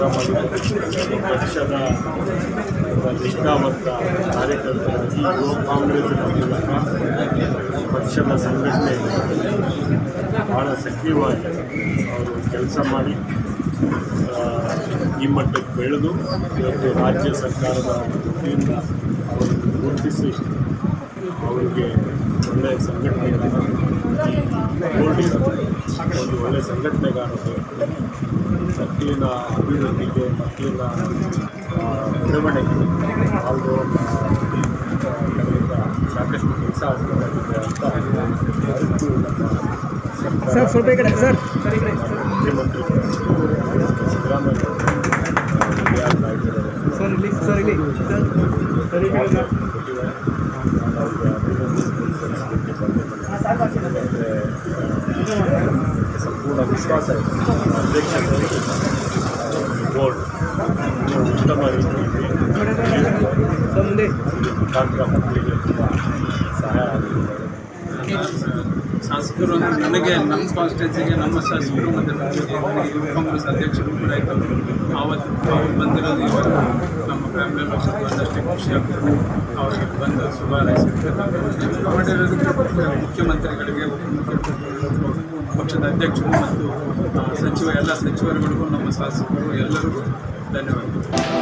ಪಕ್ಷದ ಒಬ್ಬ ನಿಷ್ಠಾವಂತ ಕಾರ್ಯಕರ್ತರಾಗಿ ಯುವ ಕಾಂಗ್ರೆಸ್ಸಿನ ಮೂಲಕ ಪಕ್ಷದ ಸಂಘಟನೆ ಭಾಳ ಸಕ್ರಿಯವಾಗಿ ಅವರು ಕೆಲಸ ಮಾಡಿ ಈ ಮಟ್ಟಕ್ಕೆ ಬೆಳೆದು ಇವತ್ತು ರಾಜ್ಯ ಸರ್ಕಾರದ ವತಿಯಿಂದ ಅವರನ್ನು ಗುರುತಿಸಿ ಅವರಿಗೆ ಒಳ್ಳೆಯ ಸಂಘಟನೆಗಾರ ಬೋರ್ಡಿನ ಒಂದು ಒಳ್ಳೆಯ ಸಂಘಟನೆಗಾರ ಮಕ್ಕಳಿನ ಅಭಿವೃದ್ಧಿಗೆ ಮಕ್ಕಳಿನ ಆ, ಹಾಗೂ ಸಾಕಷ್ಟು ಕೆಲಸ ಆಗಬೇಕಾಗಿದೆ ಅಂತ ಅದಕ್ಕೂ ನಮ್ಮ ಕಡೆ ಸರ್ ಸ್ವಲ್ಪ ಸರ್. ಕಡೆ. ಸರ್ ಸರ್ ಇಲ್ಲಿ. ಸರ್ ಮುಖ್ಯಮಂತ್ರಿ ಸಿದ್ದರಾಮಯ್ಯ ಅವರು ಸಂಪೂರ್ಣ ವಿಶ್ವಾಸ ಇದೆ ಬೋರ್ಡ್ ಉತ್ತಮ ರೀತಿಯಲ್ಲಿ ಕಾರ್ಯಕ್ರಮ ಸಹಾಯ ಶಾಸಕರು ಅಂದರೆ ನನಗೆ ನಮ್ಮ ಕಾನ್ಸ್ಟಿಟ್ಯೂನ್ಸಿಗೆ ನಮ್ಮ ಶಾಸಕರು ಮತ್ತು ನನಗೆ ಯುವ ಕಾಂಗ್ರೆಸ್ ಅಧ್ಯಕ್ಷರು ಕೂಡ ಇದ್ದರು. ಆವತ್ತು ಅವ್ರು ಬಂದಿರೋದು ಇವತ್ತು ನಮ್ಮ ಫ್ಯಾಮಿಲಿ ಮೆಂಬರ್ಸ್ ಬಂದಷ್ಟೇ ಖುಷಿ ಆಗ್ತದೆ. ಅವರಿಗೆ ಬಂದು ಶುಭ ಹಾರೈಸಿರ್ತಕ್ಕಂಥ ಮಾಡಿರೋದಕ್ಕೆ ಮುಖ್ಯಮಂತ್ರಿಗಳಿಗೆ ಪಕ್ಷದ ಅಧ್ಯಕ್ಷರು ಮತ್ತು ಸಚಿವ ಎಲ್ಲ ಸಚಿವರುಗಳಿಗೂ ನಮ್ಮ ಶಾಸಕರು ಎಲ್ಲರಿಗೂ ಧನ್ಯವಾದಗಳು.